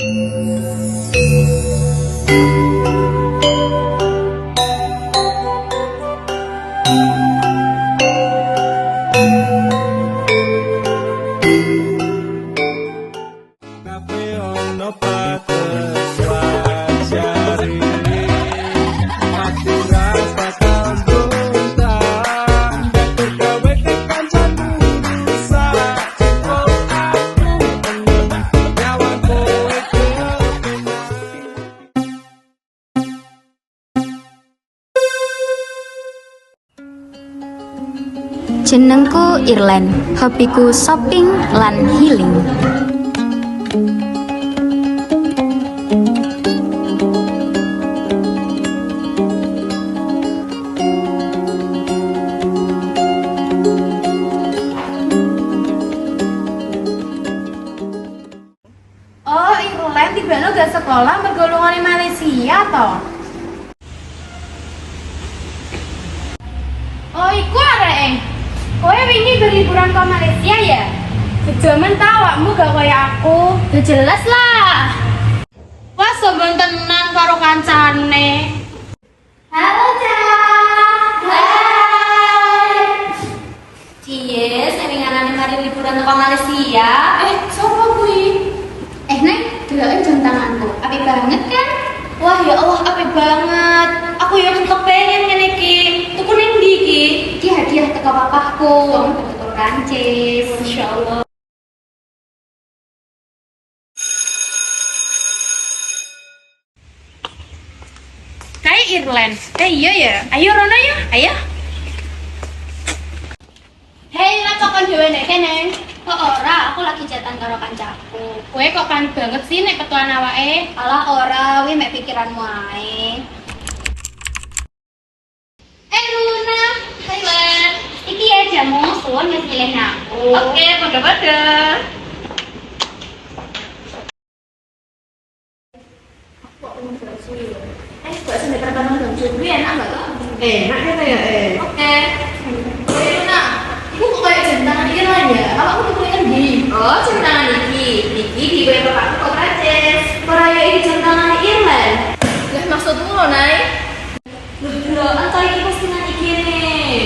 Thank you. Jenengku Irlen, hobiku shopping lan healing. Oh, Irlen tiba lo gak sekolah mergolongan Malaysia toh? Oh, iku arek. Kowe wingi berliburan ke Malaysia ya? Kejaman tawakmu gak kaya aku. Ya jelas lah. Wah, sombong tenan karo kancane. Halo, Cak. Hai. Cie, saya ngarani mari liburan ke Malaysia. Eh, sopo kuwi? Eh, Neng, dulu jam tanganku. Apik banget kan? Wah, ya Allah, apik banget. Aku ya kepengen ngene iki. Tuku ning ndi iki? Iki hadiah papaku, wong betul Prancis. Masya Allah. Kayak Irland. Eh iya ya. Ayo Rono ya. Ayo. Hei, lah kok dhewe nek kene? Kok ora, aku lagi jatan karo kancaku. Kowe kok panik banget sih nek ketuan awake? Alah ora, wi mek pikiranmu ae. Eh Luna, Hai, Wan. Iki ya milih aku. Oke, pada-pada. Eh, kok sendiri terkenal dong, jadi enak? Enak ya, eh. Oke. Iku kok kayak ya? Kalau aku tuh kan di. Oh, centangan iki. Iki diwe bapakku kok Prancis. Ora ya iki jentangan Irlan. Lah maksudmu Nay? Loh, iki.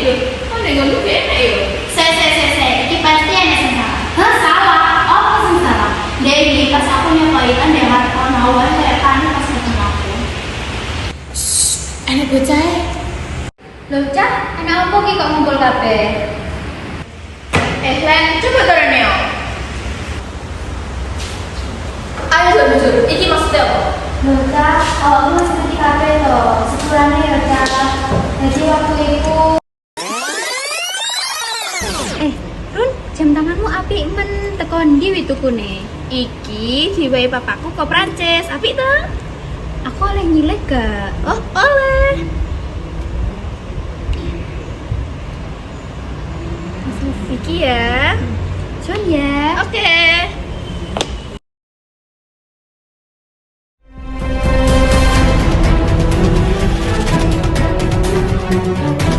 Loh, nek ngono ki enak ya? Se se se se, iki pasti ada sing salah. Hah, salah? Apa sing salah? Dewi, pas kan dia harus nawan kayak panik pas ketemu aku. Enak bocah. Loh, Cah, anak apa ki kok ngumpul kabeh? Eh, Len, coba turun ya. Ayo jujur, jujur. Iki maksudnya apa? Loh, Cah, awakmu masih ngerti kabeh ya, Cah. Jadi waktu itu Eh, Run, jam tanganmu api men tekon ndi tukune? Iki diwehi papaku kok Prancis. Apik to? Aku oleh nyilek gak? Oh, oleh. Iki ya. Son ya. Oke. Jadi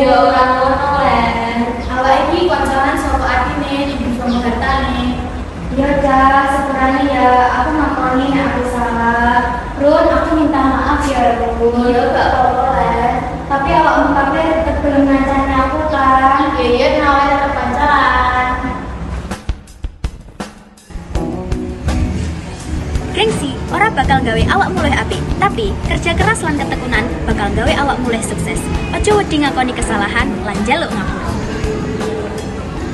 Ya ora ngono Len. Awak iki konconan sapa atine di sama kertane. Ya Cah, sepurane ya aku ngakoni nek aku salah. Run, aku minta maaf ya Run. Ya gak apa-apa Len. Tapi awakmu kabeh tetep gelem ngancani aku kan. Ya iya nawa tetep pacaran. Gengsi, ora bakal gawe awak mulai api, tapi kerja keras lan ketekunan bakal gawe awak mulai sukses. Ojo wedi ngakoni kesalahan lan jaluk ngapura.